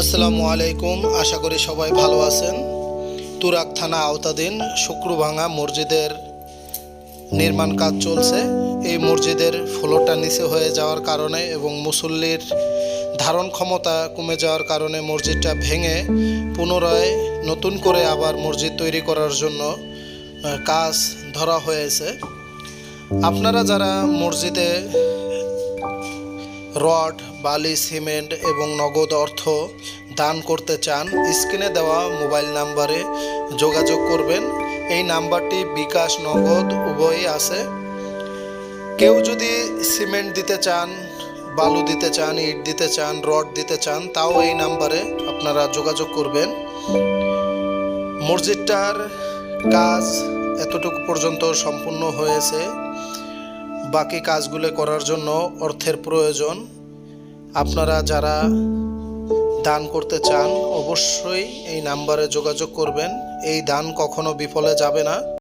আসসালামু আলাইকুম। আশা করি সবাই ভালো আছেন। তুরাক থানা আওতাধীন শুক্রভাঙা মসজিদের নির্মাণ কাজ চলছে। এই মসজিদের ফ্লোরটা নিচে হয়ে যাওয়ার কারণে এবং মুসল্লির ধারণ ক্ষমতা কমে যাওয়ার কারণে মসজিদটা ভেঙে পুনরায় নতুন করে আবার মসজিদ তৈরি করার জন্য কাজ ধরা হয়েছে। আপনারা যারা মসজিদে রড, বালি, সিমেন্ট এবং নগদ অর্থ দান করতে চান, স্ক্রিনে দেওয়া মোবাইল নাম্বারে যোগাযোগ করবেন। এই নাম্বারটি বিকাশ, নগদ, উভয়ই আছে। কেউ যদি সিমেন্ট দিতে চান, বালু দিতে চান, ইট দিতে চান, রড দিতে চান, তাও এই নাম্বারে আপনারা যোগাযোগ করবেন। মসজিদটার কাজ এতটুকু পর্যন্ত সম্পূর্ণ হয়েছে। বাকি কাজগুলো করার জন্য অর্থের প্রয়োজন। আপনারা যারা দান করতে চান, অবশ্যই এই নাম্বারে যোগাযোগ করবেন। এই দান কখনো বিফলে যাবে না।